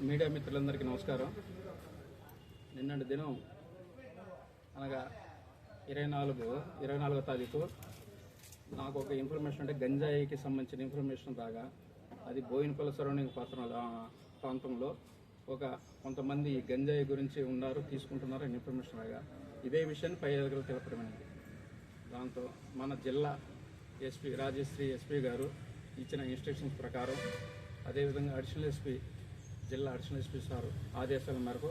Media మిత్రులందరికీ నమస్కారం. నిన్నటి దినం అనగా ఇరవై నాలుగు ఇరవై నాలుగో తారీఖు నాకు ఒక ఇన్ఫర్మేషన్ అంటే గంజాయికి సంబంధించిన ఇన్ఫర్మేషన్ రాగా అది బోయినపల్లి సరౌండింగ్ పాత్ర ప్రాంతంలో ఒక కొంతమంది గంజాయి గురించి ఉన్నారు తీసుకుంటున్నారు అని ఇన్ఫర్మేషన్ రాగా ఇదే విషయాన్ని పై అధికారులు తెలపడమైనది. దాంతో మన జిల్లా ఎస్పీ రాజశ్రీ ఎస్పీ గారు ఇచ్చిన ఇన్స్ట్రక్షన్స్ ప్రకారం అదేవిధంగా అడిషనల్ ఎస్పీ జిల్లా అడిషనల్ ఎస్పీ సార్ ఆదేశాల మేరకు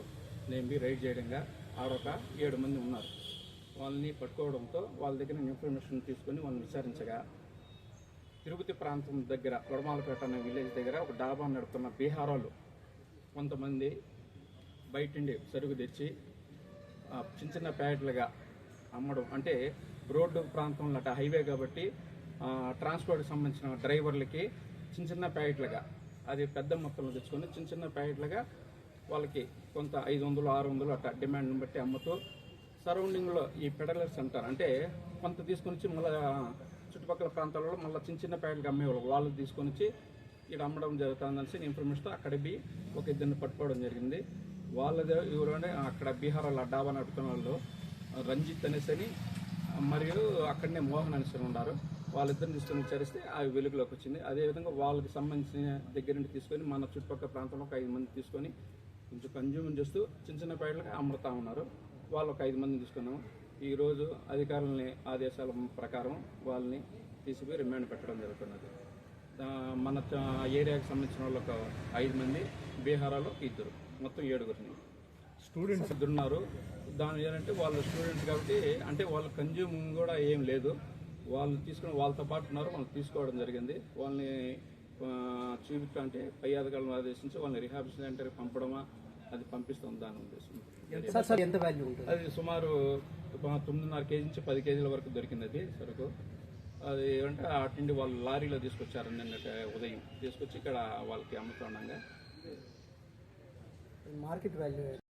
నేను బి రైడ్ చేయడంగా ఆడొక ఏడు మంది ఉన్నారు. వాళ్ళని పట్టుకోవడంతో వాళ్ళ దగ్గర నేను ఇన్ఫర్మేషన్ తీసుకొని వాళ్ళని విచారించగా తిరుపతి ప్రాంతం దగ్గర కొడమాలపేట అనే విలేజ్ దగ్గర ఒక డాబా నడుపుతున్న బీహార్ వాళ్ళు కొంతమంది బయటిండి సరుకు తెచ్చి చిన్న చిన్న ప్యాకెట్లుగా అమ్మడం. అంటే రోడ్డు ప్రాంతంలో అట హైవే కాబట్టి ట్రాన్స్పోర్ట్కి సంబంధించిన డ్రైవర్లకి చిన్న చిన్న ప్యాకెట్లుగా అది పెద్ద మొత్తంలో తెచ్చుకొని చిన్న చిన్న ప్యాకెట్లుగా వాళ్ళకి కొంత ఐదు వందలు ఆరు వందలు అట్లా డిమాండ్ని బట్టి అమ్ముతూ సరౌండింగ్లో ఈ పెడలర్స్ అంటారు. అంటే కొంత తీసుకొని వచ్చి మళ్ళీ చుట్టుపక్కల ప్రాంతాలలో మళ్ళీ చిన్న చిన్న ప్యాకెట్గా అమ్మేవాళ్ళు. వాళ్ళు తీసుకొని వచ్చి ఇక్కడ అమ్మడం జరుగుతుందనేసి ఇన్ఫర్మేషన్తో అక్కడ బి ఒక ఇద్దరిని పట్టుకోవడం జరిగింది. వాళ్ళది ఎవరంటే అక్కడ బీహార్ వాళ్ళ డాబా నడుపుతున్న వాళ్ళు. రంజిత్ అనేసి అని మరియు అక్కడనే మోహన్ అనేసి ఉన్నారు. వాళ్ళిద్దరిని తీసుకొని విచారిస్తే ఆ వెలుగులోకి వచ్చింది. అదేవిధంగా వాళ్ళకి సంబంధించిన దగ్గర నుండి తీసుకొని మన చుట్టుపక్కల ప్రాంతంలో ఒక ఐదు మంది తీసుకొని కొంచెం కన్జ్యూమ్ చేస్తూ చిన్న చిన్న ప్యాకెట్లుగా అమ్ముతా ఉన్నారు. వాళ్ళు ఒక ఐదు మందిని తీసుకున్నాము. ఈరోజు అధికారులని ఆదేశాల ప్రకారం వాళ్ళని తీసుకుపోయి రిమాండ్ పెట్టడం జరుగుతున్నది. మన ఏరియాకి సంబంధించిన వాళ్ళు ఒక ఐదు మంది బీహారాలో ఇద్దరు మొత్తం ఏడుగురిని. స్టూడెంట్స్ ఇద్దరు ఉన్నారు. దాని ఏంటంటే వాళ్ళు స్టూడెంట్స్ కాబట్టి అంటే వాళ్ళ కన్జ్యూమ్ కూడా ఏం లేదు. వాళ్ళు తీసుకుని వాళ్ళతో పాటు ఉన్నారు వాళ్ళు తీసుకోవడం జరిగింది. వాళ్ళని చూపించడం అంటే పై అధికారులను ఆదేశించి వాళ్ళని రిహాబ్ సెంటర్కి పంపడమా అది పంపిస్తాం దాని ఉద్దేశం. అది సుమారు తొమ్మిదిన్నర కేజీ నుంచి పది కేజీల వరకు దొరికింది అది సరుకు. అది అంటే అటు నుండి వాళ్ళు లారీలో తీసుకొచ్చారు నిన్నటి ఉదయం. తీసుకొచ్చి ఇక్కడ వాళ్ళకి అమ్ముతుండగా మార్కెట్ వాల్యూ